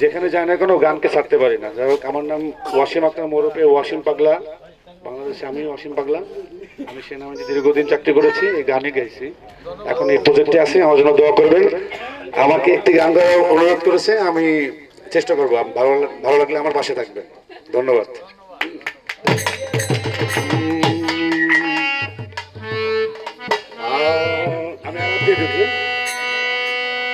যেখানে যায় না কোনো গানকে ছাড়তে পারি না। যাই হোক, আমার নাম ওয়াসিম আক্তার মোরপে ওয়াসিম পাগলা। বাংলাদেশে আমি ওয়াসিম পাগলা। আমি সেনাবাহিনী দীর্ঘদিন চাকরি করেছি, এই গানে গাইছি। এখন এই প্রজেক্টে আছি, আমার জন্য দোয়া করবেন। আমাকে একটি গান গাওয়ার অনুরোধ করেছে, আমি চেষ্টা করব, ভালো ভালো লাগলে আমার পাশে থাকবে ধন্যবাদ।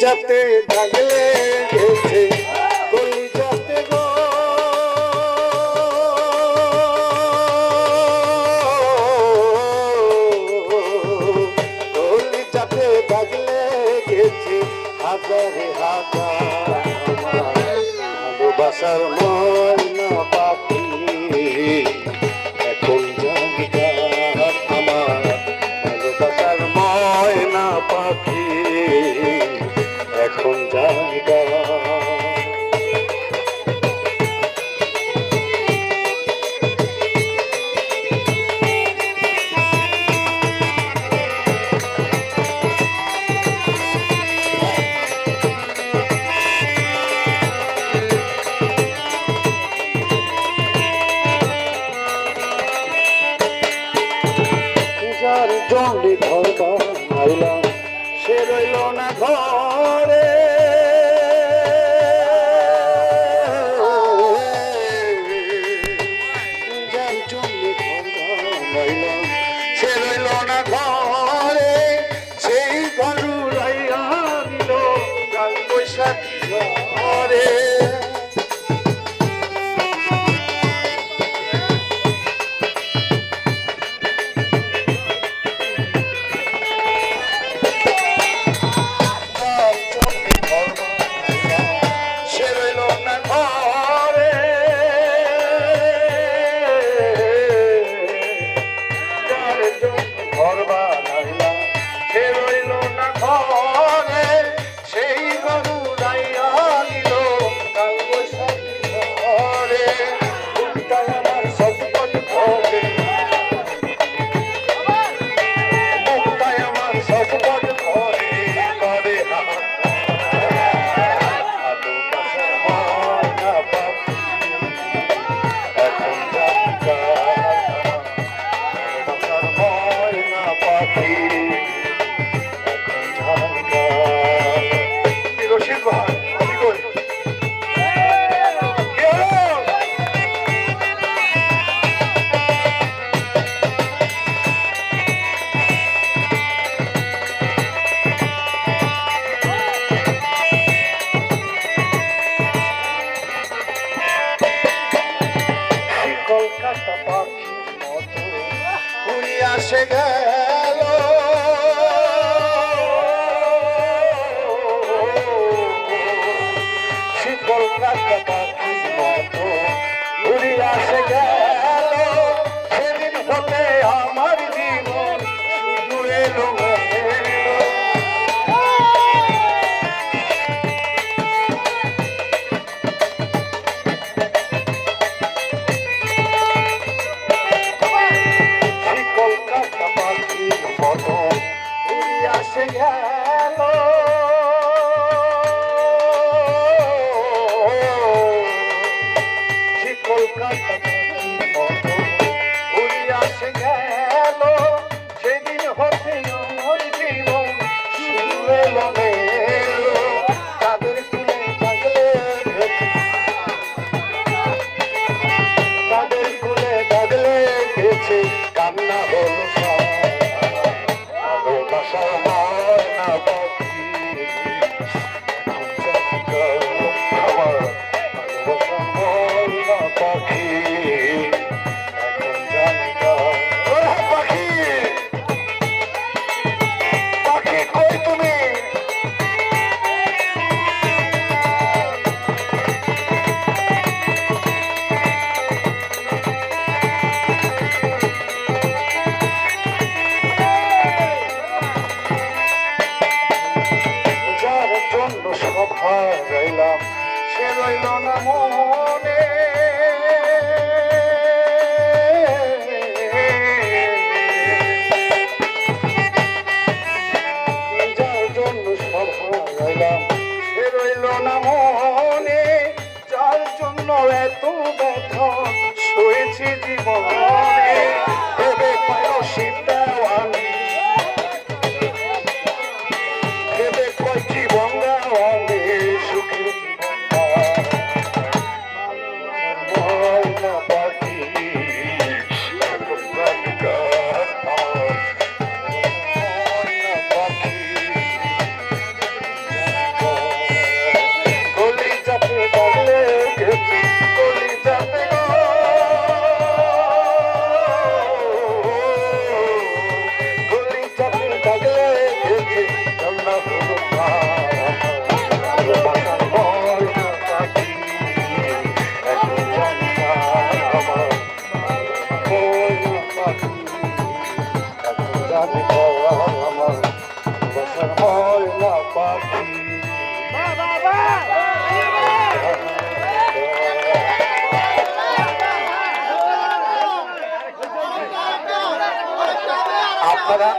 কলি যাতে দাগলে গেছে কলি যাতে গো। কলি যাতে দাগলে গেছে হাজারে হাজার। আমার ভালোবাসার ময়না পাখি। সে রইল না ঘরে। সেই রইল আপনারা